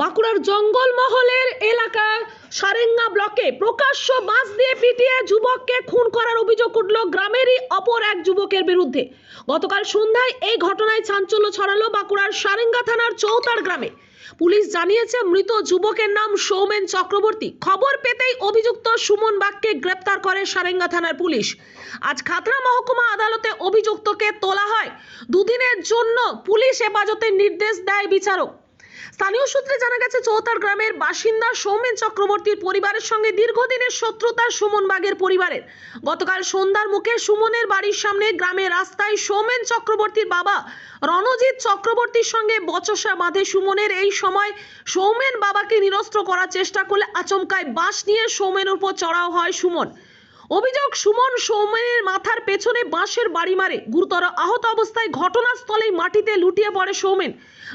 বাঁকুড়ার জঙ্গলমহলের এলাকা সারেঙ্গা ব্লকে প্রকাশ্য বাঁশ দিয়ে পিটিয়ে যুবককে খুন করার অভিযোগ উঠল গ্রামেরই অপর এক যুবকের বিরুদ্ধে। গতকাল সন্ধ্যায় এই ঘটনায় চাঞ্চল্য ছড়ালো বাঁকুড়ার সারেঙ্গা থানার চৌতার গ্রামে। পুলিশ জানিয়েছে, মৃত যুবকের নাম সৌমেন চক্রবর্তী। খবর পেতেই অভিযুক্ত সুমন বাগকে গ্রেপ্তার করে সারেঙ্গা থানার পুলিশ। আজ খাতরা মহকুমা আদালতে অভিযুক্তকে তোলা হয়। দুদিনের জন্য পুলিশ হেফাজতের নির্দেশ দেয় বিচারক। স্থানীয় সূত্রে জানা গেছে, চৌতার গ্রামের বাসিন্দা সৌমেন চক্রবর্তীর পরিবারের সঙ্গে দীর্ঘদিনের শত্রুতা সুমন বাগের পরিবারের। গতকাল সন্ধ্যার মুখে সুমনের বাড়ির সামনে গ্রামের রাস্তায় সৌমেন চক্রবর্তীর বাবা রণজিৎ চক্রবর্তীর সঙ্গে বচসা বাঁধে সুমনের। এই সময় সৌমেন বাবাকে নিরস্ত্র করার চেষ্টা করলে আচমকায় বাঁশ নিয়ে সৌমেনের উপর চড়াও হয় সুমন। অভিযোগ, সুমন সৌমেনের মাথার পেছনে বাঁশের বাড়ি মারে। গুরুতর আহত অবস্থায় ঘটনাস্থলেই মাটিতে লুটিয়ে পড়ে সৌমেন।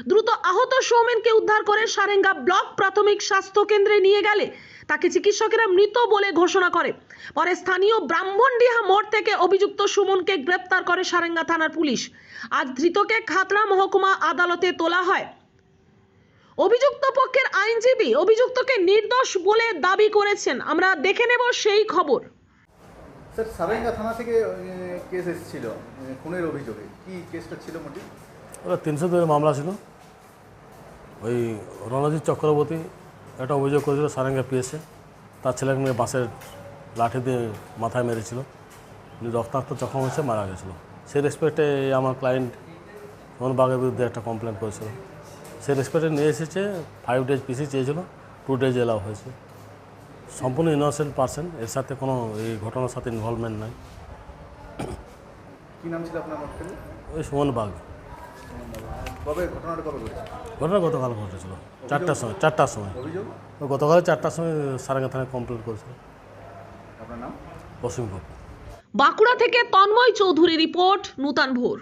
দ্রুত আহত সৌমেনকে উদ্ধার করে সারেঙ্গা ব্লক প্রাথমিক স্বাস্থ্য কেন্দ্রে নিয়ে গেলে। তাকে চিকিৎসকেরা মৃত বলে ঘোষণা করে। পরে স্থানীয় ব্রাহ্মণডিহা মোড় থেকে অভিযুক্ত সুমনকে গ্রেপ্তার করে সারেঙ্গা থানার পুলিশ। আজ ধৃতকে খাতড়া মহকুমা আদালতে তোলা হয়। অভিযুক্ত পক্ষের আইনজীবী অভিযুক্তকে নির্দোষ বলে দাবি করেছেন। আমরা দেখে নেব সেই খবর। স্যার, সারেঙ্গা থানা থেকে কেস এসেছিল খুনের অভিযোগে। কি কেসটা ছিল মোটি? ওটা তিনশো দুয়ের মামলা ছিল। ওই রণজিৎ চক্রবর্তী একটা অভিযোগ করেছিল সারেঙ্গা পিএসে তার ছেলেকে মেয়ে বাসের লাঠি দিয়ে মাথায় মেরেছিল। রক্তাক্ত জখম হয়েছে, মারা গেছিল। সেই রেসপেক্টে আমার ক্লায়েন্ট মোহন বাগের বিরুদ্ধে একটা কমপ্লেন করেছিল। সেই রেসপেক্টে নিয়ে এসেছে ফাইভ ডেজ পিসি চেয়েছিল টু ডেজ এলাও হয়েছে। সম্পূর্ণ ইনোসেন্ট পার্সন এর সাথে কোনো এই ঘটনার সাথে ইনভলভমেন্ট নাই। কি নাম ছিল আপনার ওই সুমন ঘটেছে? ঘটনা গতকাল ঘটেছিল। চারটার সময় চারটার সময়। গতকাল চারটার সময় সারাঙ্গা থানায় কমপ্লেন করেছিল আপনার নাম? পশ্চিমবঙ্গ বাঁকুড়া থেকে তন্ময় চৌধুরী রিপোর্ট নূতন ভোর।